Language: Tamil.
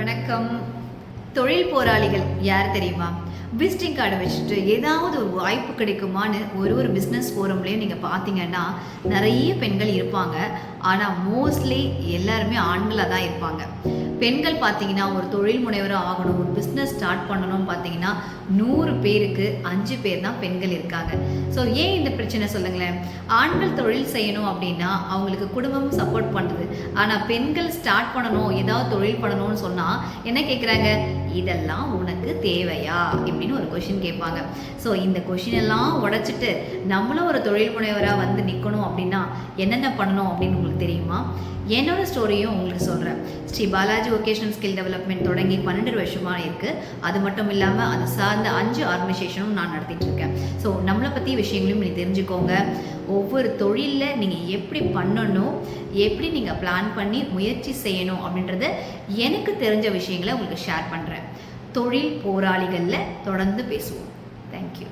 வணக்கம். தொழில் போராளிகள் யார் தெரியுமா? விசிட்டிங் கார்டை வச்சுட்டு ஏதாவது ஒரு வாய்ப்பு கிடைக்குமான்னு ஒரு ஒரு பிஸ்னஸ் ஃபோரம்லேயும் நீங்கள் பார்த்தீங்கன்னா நிறைய பெண்கள் இருப்பாங்க. ஆனால் மோஸ்ட்லி எல்லாருமே ஆண்களாக தான் இருப்பாங்க. பெண்கள் பார்த்தீங்கன்னா ஒரு தொழில் முனைவராக ஆகணும் ஒரு பிஸ்னஸ் ஸ்டார்ட் பண்ணணும்னு பார்த்தீங்கன்னா நூறு பேருக்கு அஞ்சு பேர் தான் பெண்கள் இருக்காங்க. ஸோ ஏன் இந்த பிரச்சனை சொல்லுங்களேன்? ஆண்கள் தொழில் செய்யணும் அப்படின்னா அவங்களுக்கு குடும்பம் சப்போர்ட் பண்ணுறது ஆனால் பெண்கள் ஸ்டார்ட் பண்ணணும் ஏதாவது தொழில் பண்ணணும்னு சொன்னால் என்ன கேட்குறாங்க இதெல்லாம் உனக்கு தேவையா? இப்படின்னு ஒரு கொஷின் கேட்பாங்க. ஸோ இந்த கொஷின் எல்லாம் உடச்சிட்டு நம்மளும் ஒரு தொழில் முனைவராக வந்து நிற்கணும் அப்படின்னா என்னென்ன பண்ணணும் அப்படின்னு உங்களுக்கு தெரியுமா? என்னோட ஸ்டோரியும் உங்களுக்கு சொல்கிறேன் Sri Balaji vocational skill development தொடங்கி பன்னெண்டு வருஷமாக இருக்குது அது மட்டும் இல்லாமல் அது சார்ந்த அஞ்சு ஆர்கனைசேஷனும் நான் நடத்திட்டுருக்கேன் ஸோ நம்மளை பற்றி விஷயங்களையும் நீங்கள் தெரிஞ்சுக்கோங்க. ஒவ்வொரு தொழிலில் நீங்கள் எப்படி பண்ணணும் எப்படி நீங்கள் பிளான் பண்ணி முயற்சி செய்யணும் அப்படின்றத எனக்கு தெரிஞ்ச விஷயங்களை உங்களுக்கு ஷேர் பண்ணுறேன் தொழில் போராளிகளில் தொடர்ந்து பேசுவோம். தேங்க்யூ